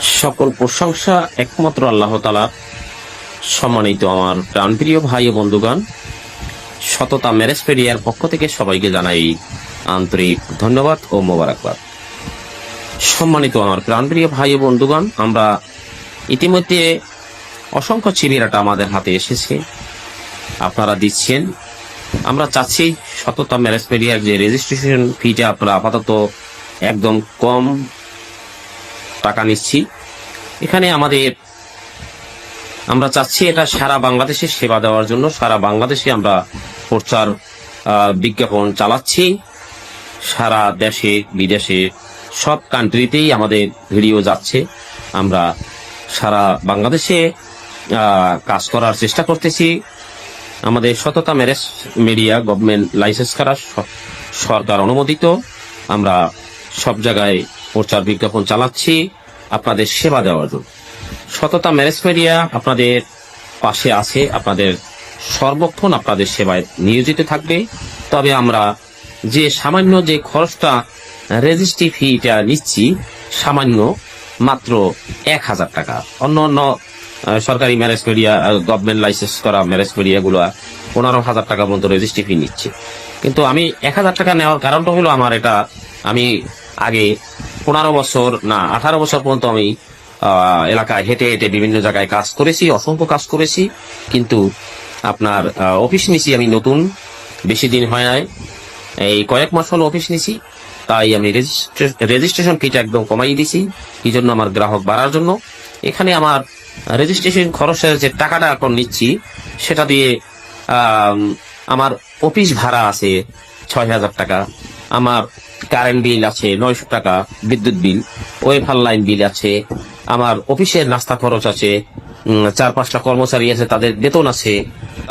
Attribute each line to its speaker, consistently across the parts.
Speaker 1: সকল প্রশংসা একমাত্র আল্লাহ তালা সম্মানিত আমার প্রাণপ্রিয় ভাই ও বন্ধুগণ, সততা ম্যারেজ ফেরিয়ার পক্ষ থেকে সবাইকে জানাই আন্তরিক ধন্যবাদ ও মোবারকবাদ। সম্মানিত আমার প্রাণপ্রিয় ভাই ও বন্ধুগণ, আমরা ইতিমধ্যে অসংখ্য চিবিরাটা আমাদের হাতে এসেছে। আপনারা দিচ্ছেন। আমরা চাচ্ছি সততা ম্যারেজ ফেরিয়ার যে রেজিস্ট্রেশন ফিটা আপনারা আপাতত একদম কম টাকা নিচ্ছি। এখানে আমাদের আমরা চাচ্ছি এটা সারা বাংলাদেশে সেবা দেওয়ার জন্য। সারা বাংলাদেশে আমরা প্রচার বিজ্ঞাপন চালাচ্ছি। সারা দেশে, বিদেশে, সব কান্ট্রিতেই আমাদের ভিডিও যাচ্ছে। আমরা সারা বাংলাদেশে কাজ করার চেষ্টা করতেছি। আমাদের সততা ম্যারেজ মিডিয়া গভর্নমেন্ট লাইসেন্স করা সরকার অনুমোদিত। আমরা সব জায়গায় প্রচার বিজ্ঞাপন চালাচ্ছি। আপনাদের সেবা দেওয়ার জন্য। সততা ম্যারেজ মিডিয়া আপনাদের পাশে আছে, আপনাদের সর্বক্ষণ আপনাদের সেবায় নিয়োজিত থাকবে। তবে আমরা যে সামান্য যে খরচটা, রেজিস্ট্রি ফিটা নিচ্ছি, সামান্য মাত্র এক হাজার টাকা। অন্য অন্য সরকারি ম্যারেজ মিডিয়া গভর্নমেন্ট লাইসেন্স করা ম্যারেজ মিডিয়া গুলো পনেরো হাজার টাকা পর্যন্ত রেজিস্ট্রি ফি নিচ্ছে। কিন্তু আমি এক হাজার টাকা নেওয়ার কারণটা হলো আমার এটা, আমি আগে পনেরো বছর, না, আঠারো বছর পর্যন্ত আমি এলাকায় হেঁটে হেঁটে বিভিন্ন জায়গায় কাজ করেছি, অসংখ্য কাজ করেছি, কিন্তু আপনার অফিস নিছি আমি নতুন, বেশি দিন হয় নাই। এই কয়েক মাস হলো অফিস নিছি তাই আমি রেজিস্ট্রেশন ফিটা একদম কমাই দিছি কি জন্য আমার গ্রাহক বাড়ার জন্য। এখানে আমার রেজিস্ট্রেশন খরচের যে টাকাটা এখন নিচ্ছি, সেটা দিয়ে আমার অফিস ভাড়া আছে ছয় হাজার টাকা। আমার কারেন্ট বিল আছে, নয়শো টাকা বিদ্যুৎ বিল, ওয়েফার লাইন বিল আছে, আমার অফিসের নাস্তা খরচ আছে চার পাঁচটা কর্মচারী আছে, তাদের বেতন আছে,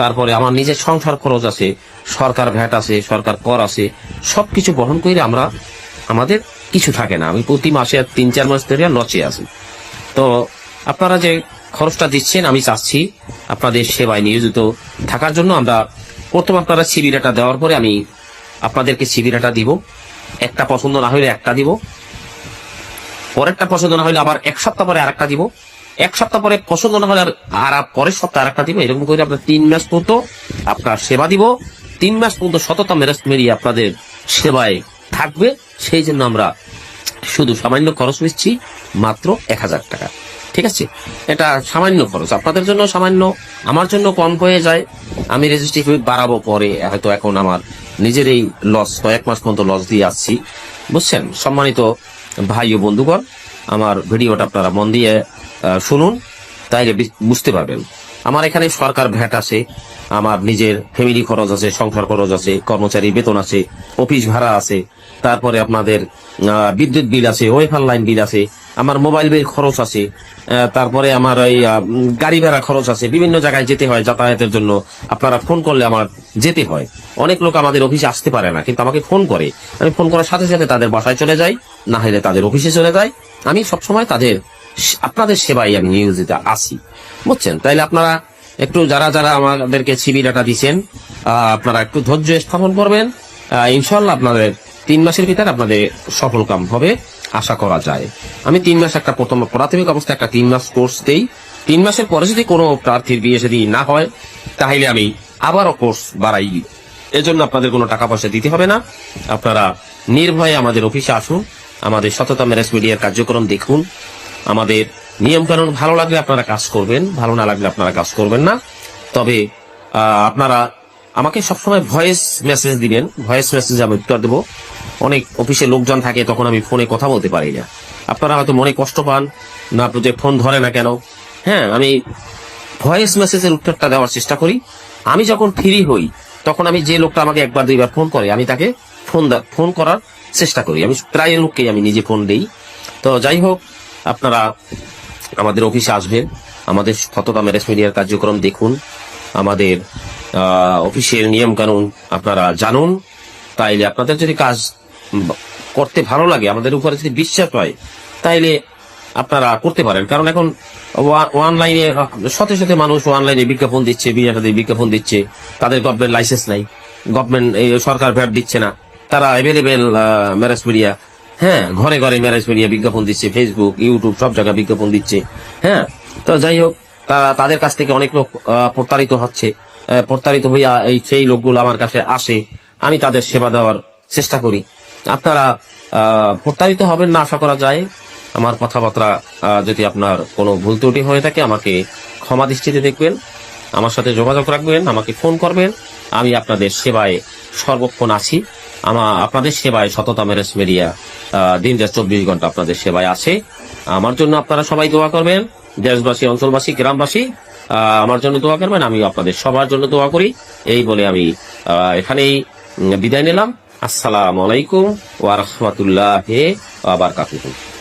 Speaker 1: তারপরে আমার নিজের সংসার খরচ আছে, সরকার ভ্যাট আছে, সরকার কর আছে, সবকিছু বহন করে আমরা, আমাদের কিছু থাকে না। আমি প্রতি মাসে তিন চার মাস ধরে নচে আছি। তো আপনারা যে খরচটা দিচ্ছেন, আমি চাচ্ছি আপনাদের সেবায় নিয়োজিত থাকার জন্য আমরা প্রথম আপনারা সিবিরাটা দেওয়ার পরে আমি আপনাদেরকে সিবিরাটা দিব। একটা পছন্দ না হলে একটা দিব। পরেরটা পছন্দ না হলে আবার এক সপ্তাহ পরে আরেকটা দিব। এক সপ্তাহ পরে পছন্দ না হলে আর আর পরের সপ্তাহে আরেকটা দিব। এরকম করে আপনার তিন মাস পর্যন্ত আপনার সেবা দিব। তিন মাস পর্যন্ত সততা মেরাজ মেরিয়ে আপনাদের সেবায় থাকবে। সেই জন্য আমরা শুধু সামান্য খরচ নিচ্ছি মাত্র এক হাজার টাকা। ঠিক আছে? এটা সামান্য খরচ। আপনাদের জন্য সামান্য, আমার জন্য কম হয়ে যায়। আমি রেজিস্ট্রি ফি বাড়াবো পরে, হয়তো এখন আমার নিজের এই লস কয়েক মাস পর্যন্ত লস দিয়ে আসছি। বুঝছেন? সম্মানিত ভাই ও বন্ধুগণ, আমার ভিডিওটা আপনারা মন দিয়ে শুনুন, তাইলে বুঝতে পারবেন। আমার এখানে সরকার ভ্যাট আছে, আমার নিজের ফ্যামিলি খরচ আছে, সংসার খরচ আছে, কর্মচারী বেতন আছে অফিস ভাড়া আছে, তারপরে আপনাদের বিদ্যুৎ বিল আছে, ওয়েফার লাইন বিল আছে, আমার মোবাইল বিল খরচ আছে তারপরে আমার এই গাড়ি ভাড়া খরচ আছে, বিভিন্ন জায়গায় যেতে হয় যাতায়াতের জন্য, আপনারা ফোন করলে আমার যেতে হয়। অনেক লোক আমাদের অফিসে আসতে পারে না, কিন্তু আমাকে ফোন করে। আমি ফোন করার সাথে সাথে তাদের বাসায় চলে যাই, না হলে তাদের অফিসে চলে যাই। আমি সবসময় তাদের আপনাদের সেবায় আমি নিয়োজিত আছি। বুঝছেন? তাইলে আপনারা একটু যারা যারা আমাদেরকে সিবিরাটা দিচ্ছেন আপনারা একটু ধৈর্য স্থাপন করবেন। ইনশাল্লাহ আপনাদের তিন মাসের ভিতরে আপনাদের সফল কাম হবে, আশা করা যায়। আমি তিন মাস একটা প্রথম প্রাথমিক অবস্থায় একটা তিন মাস কোর্স দেই। তিন মাসের পরে যদি কোনো প্রার্থীর বিয়ে যদি না হয়, তাহলে আমি আবারও কোর্স বাড়াই এজন্য আপনাদের কোনো টাকা পয়সা দিতে হবে না। আপনারা নির্ভয়ে আমাদের অফিসে আসুন, আমাদের সততা ম্যারেজ মিডিয়ার কার্যক্রম দেখুন। আমাদের নিয়ম কানুন ভালো লাগলে আপনারা কাজ করবেন, ভালো না লাগলে আপনারা কাজ করবেন না। তবে আপনারা আমাকে সবসময় ভয়েস মেসেজ দিবেন, ভয়েস মেসেজ আমি উত্তর দেবো। অনেক অফিসে লোকজন থাকে, তখন আমি ফোনে কথা বলতে পারি না। আপনারা হয়তো মনে কষ্ট পান, না যে ফোন ধরে না কেন। হ্যাঁ আমি ভয়েস মেসেজের উত্তরটা দেওয়ার চেষ্টা করি। আমি যখন ফ্রি হই, তখন আমি যে লোকটা আমাকে একবার দুইবার ফোন করে, আমি তাকে ফোন ফোন করার চেষ্টা করি। আমি প্রায় লোককেই আমি নিজে ফোন দেই। তো যাই হোক আপনারা আমাদের অফিসে আসবেন। আমাদের সততা ম্যারেজ মিডিয়ার কার্যক্রম দেখুন। আমাদের অফিসের নিয়ম কানুন আপনারা জানুন। তাইলে আপনাদের যদি কাজ করতে ভালো লাগে, আমাদের উপরে যদি বিশ্বাস হয়, তাইলে আপনারা করতে পারেন। কারণ এখন অনলাইনে শত শত মানুষ অনলাইনে বিজ্ঞাপন দিচ্ছে বিরাটাতে বিজ্ঞাপন দিচ্ছে। তাদের গভর্নমেন্ট লাইসেন্স নাই। গভর্নমেন্ট সরকার ভ্যাট দিচ্ছে না। তারা অ্যাভেলেবেল ম্যারেজ মিডিয়া হ্যাঁ ঘরে ঘরে ম্যারেজ মিডিয়া বিজ্ঞাপন দিচ্ছে ফেসবুক ইউটিউব সব জায়গায় বিজ্ঞাপন দিচ্ছে। হ্যাঁ তো যাই হোক তা- তাদের কাছ থেকে অনেক লোক প্রতারিত হচ্ছে। প্রতারিত হইয়া এই সেই লোকগুলো আমার কাছে আসে। আমি তাদের সেবা দেওয়ার চেষ্টা করি। আপনারা প্রতারিত হবেন না, আশা করা যায়। আমার কথাবার্তা যদি আপনার কোনো ভুল ত্রুটি হয়ে থাকে, আমাকে ক্ষমা দৃষ্টিতে দেখবেন। আমার সাথে যোগাযোগ রাখবেন, আমাকে ফোন করবেন। আমি আপনাদের সেবায় সর্বক্ষণ আছি। আমার আপনাদের সেবায় সততা মেরেস মিডিয়া দিন রাত চব্বিশ ঘণ্টা আপনাদের সেবায় আছে। আমার জন্য আপনারা সবাই দোয়া করবেন। দেশবাসী, অঞ্চলবাসী, গ্রামবাসী আমার জন্য দোয়া করবেন। আমি আপনাদের সবার জন্য দোয়া করি। এই বলে আমি এখানেই বিদায় নিলাম। আসসালামু আলাইকুম ওয়া রাহমাতুল্লাহি ওয়া